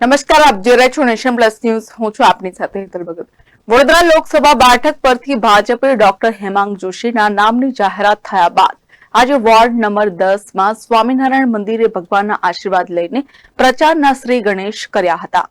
નમસ્કાર, આપ જોઈ રહ્યા છો નેશન પ્લસ ન્યૂઝ. હું છું આપની સાથે હેતલ ભગત. વડોદરા લોકસભા બેઠક પરથી ભાજપે ડોક્ટર હેમાંગ જોશીના નામની જાહેરાત થયા બાદ આજે વોર્ડ નંબર દસમાં સ્વામિનારાયણ મંદિરે ભગવાનના આશીર્વાદ લઈને પ્રચારના શ્રી ગણેશ કર્યા હતા.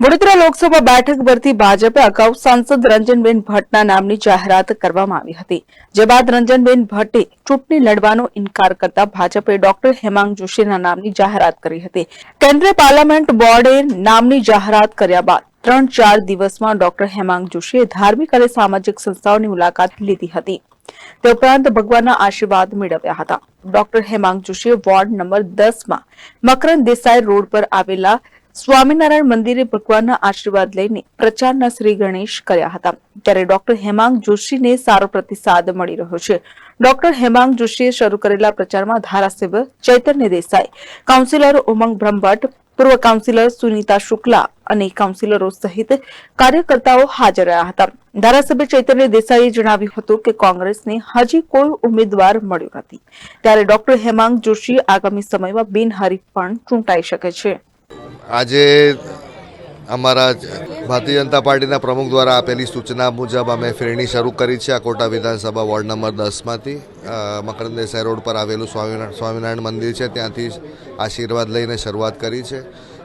વડોદરા લોકસભા બેઠક પરથી ભાજપે અગાઉ સાંસદ રંજનબેન ભટ્ટના નામની જાહેરાત કરવામાં આવી હતી, જે બાદ રંજનબેન ભટ્ટે ચૂંટણી લડવાનો ઇન્કાર કરતા ભાજપે ડોક્ટર હેમાંગ જોશીના નામની જાહેરાત કરી હતી. કેન્દ્રીય પાર્લામેન્ટ બોર્ડે નામની જાહેરાત કર્યા બાદ ત્રણ ચાર દિવસમાં ડોક્ટર હેમાંગ જોશીએ ધાર્મિક અને સામાજિક સંસ્થાઓની મુલાકાત લીધી હતી. તે ઉપરાંત ભગવાનના આશીર્વાદ મેળવ્યા હતા. ડોક્ટર હેમાંગ જોશીએ વોર્ડ નંબર દસમાં મકરંદ દેસાઈ રોડ પર આવેલા સ્વામિનારાયણ મંદિરે ભગવાનના આશીર્વાદ લઈને પ્રચારના શ્રી ગણેશ કર્યા હતા. ત્યારે ડોક્ટર હેમાંગ જોશીને સારો પ્રતિસાદ મળી રહ્યો છે. ડોક્ટર હેમાંગ જોશીએ શરૂ કરેલા પ્રચારમાં ધારાસભ્ય ચૈતન્ય દેસાઈ, કાઉન્સિલર ઉમંગ બ્રહ્મભટ્ટ, પૂર્વ કાઉન્સિલર સુનીતા શુક્લા અને કાઉન્સિલરો સહિત કાર્યકર્તાઓ હાજર રહ્યા હતા. ધારાસભ્ય ચૈતન્ય દેસાઈએ જણાવ્યું હતું કે કોંગ્રેસને હજી કોઈ ઉમેદવાર મળ્યો નથી. ત્યારે ડોક્ટર હેમાંગ જોશી આગામી સમયમાં બિનહરીફ પણ ચૂંટાઈ શકે છે. આજે અમારા ભારતીય જનતા પાર્ટીના પ્રમુખ દ્વારા આપેલી સૂચના મુજબ અમે ફેરણી શરૂ કરી છે અકોટા વિધાનસભા વોર્ડ નંબર દસમાંથી. મકરંદ દેસાઈ રોડ પર આવેલું સ્વામિનારાયણ સ્વામિનારાયણ મંદિર છે. ત્યાંથી આશીર્વાદ લઈને શરૂઆત કરી છે.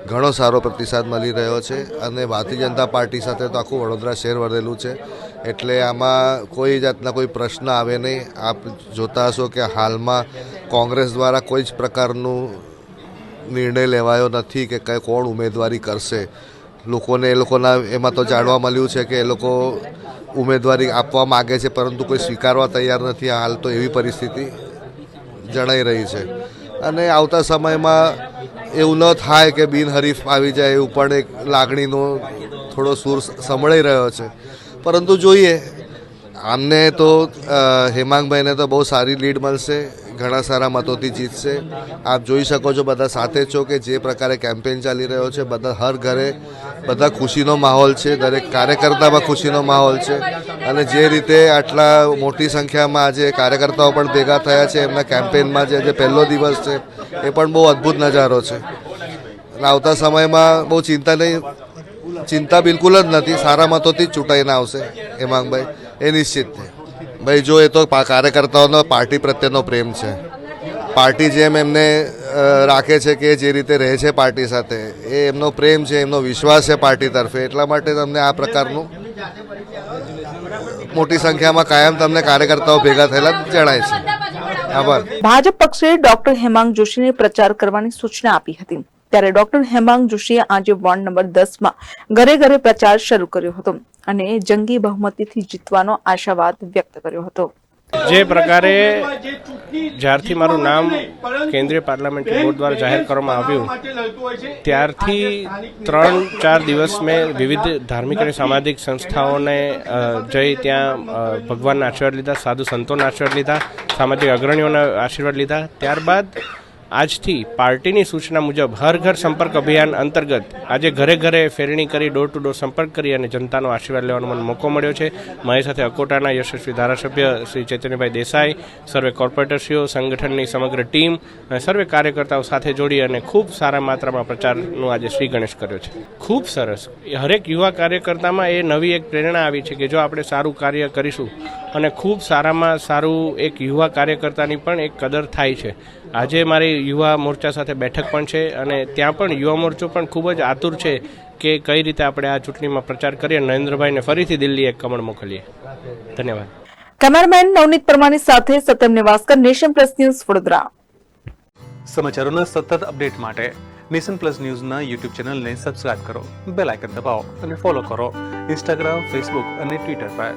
ઘણો સારો પ્રતિસાદ મળી રહ્યો છે અને ભારતીય જનતા પાર્ટી સાથે તો આખું વડોદરા શહેર વળેલું છે. એટલે આમાં કોઈ જાતના કોઈ પ્રશ્ન આવે નહીં. આપ જોતા હશો કે હાલમાં કોંગ્રેસ દ્વારા કોઈ જ પ્રકારનું નિર્ણય લેવાયો નથી કે કઈ કોણ ઉમેદવારી કરશે. લોકોને એ લોકોના એમાં તો જાણવા મળ્યું છે કે એ લોકો ઉમેદવારી આપવા માગે છે, પરંતુ કોઈ સ્વીકારવા તૈયાર નથી. હાલ તો એવી પરિસ્થિતિ જણાઈ રહી છે. અને આવતા સમયમાં એવું ન થાય કે બિનહરીફ આવી જાય એવું પણ એક લાગણીનો થોડો સૂર સંભળાઈ રહ્યો છે. પરંતુ જોઈએ આમને તો હેમાંગભાઈને તો બહુ સારી લીડ મળશે, ઘણા સારા મતોથી જીતશે. આપ જોઈ શકો છો બધા સાથે છો કે જે પ્રકારે કેમ્પેન ચાલી રહ્યો છે, બધા હર ઘરે બધા ખુશીનો માહોલ છે, દરેક કાર્યકર્તામાં ખુશીનો માહોલ છે. અને જે રીતે આટલા મોટી સંખ્યામાં આજે કાર્યકર્તાઓ પણ ભેગા થયા છે, એમના કેમ્પેનમાં જે આજે પહેલો દિવસ છે, એ પણ બહુ અદ્ભુત નજારો છે. અને આવતા સમયમાં બહુ ચિંતા નહીં, ચિંતા બિલકુલ જ નથી, સારા મતોથી જ ચૂંટાઈને આવશે, હેમાંગભાઈ. એ નિશ્ચિત છે. ભાઈ, જો એ તો કાર્યકર્તાઓનો, પાર્ટી પ્રત્યેનો પ્રેમ છે. પાર્ટી જેમ એમને રાખે છે કે જે રીતે રહે છે પાર્ટી સાથે, એ એમનો પ્રેમ છે, એમનો વિશ્વાસ છે પાર્ટી તરફે. એટલા માટે તમને આ પ્રકારનું મોટી સંખ્યામાં કાયમ તમને કાર્યકર્તાઓ ભેગા થયેલા જણાય છે. આભાર. ભાજપ પક્ષે ડોક્ટર હેમાંગ જોશીને પ્રચાર કરવાની સૂચના આપી હતી. ત્યારે ડોક્ટર હેમાંગ જોશીએ આજે વોર્ડ નંબર દસમાં ઘરે ઘરે પ્રચાર શરૂ કર્યો હતો અને જંગી બહુમતીથી જીતવાનો આશાવાદ વ્યક્ત કર્યો હતો. જે પ્રકારે જ્યારથી મારું નામ કેન્દ્રીય પાર્લામેન્ટરી બોર્ડ દ્વારા જાહેર કરવામાં આવ્યું, ત્યારથી ત્રણ, ચાર દિવસ મેં વિવિધ ધાર્મિક અને સામાજિક સંસ્થાઓને જઈ ત્યાં ભગવાનના આશીર્વાદ લીધા, સાધુ સંતોના આશીર્વાદ લીધા, સામાજિક અગ્રણીઓના આશીર્વાદ લીધા. ત્યારબાદ આજથી પાર્ટીની સૂચના મુજબ હર ઘર સંપર્ક અભિયાન અંતર્ગત આજે ઘરે ઘરે ફેરણી કરી ડોર ટુ ડોર સંપર્ક કરી અને જનતાનો આશીર્વાદ લેવાનો મને મોકો મળ્યો છે. મારી સાથે અકોટાના યશસ્વી ધારાસભ્ય શ્રી ચૈતન્યભાઈ દેસાઈ, સર્વે કોર્પોરેટરશ્રીઓ, સંગઠનની સમગ્ર ટીમ અને સર્વે કાર્યકર્તાઓ સાથે જોડી અને ખૂબ સારા માત્રામાં પ્રચારનું આજે શ્રી ગણેશ કર્યો છે. ખૂબ સરસ. હરેક યુવા કાર્યકર્તામાં એ નવી એક પ્રેરણા આવી છે કે જો આપણે સારું કાર્ય કરીશું અને ખૂબ સારામાં સારું એક યુવા કાર્યકર્તાની પણ એક કદર થાય છે. આજે મારી યુવા મોરચા સાથે બેઠક પણ છે અને ત્યાં પણ યુવા મોરચો પણ ખૂબ જ આતુર છે કે કઈ રીતે આપણે આ ચૂંટણીમાં પ્રચાર કરીએ. નરેન્દ્રભાઈને ફરીથી દિલ્હી એક કમળ મોકલીએ. ધન્યવાદ. કેમેરામેન નવનીત પરમાની સાથે Satyam Nivaskar nation plus news Vadodara. સમાચારોના સતત અપડેટ માટે નેશન પ્લસ ન્યૂઝના યુટ્યુબ ચેનલને સબસ્ક્રાઇબ કરો બેલ આઇકન દબાવો અને ફોલો કરો. ઇન્સ્ટાગ્રામ ફેસબુક અને ટ્વિટર પર.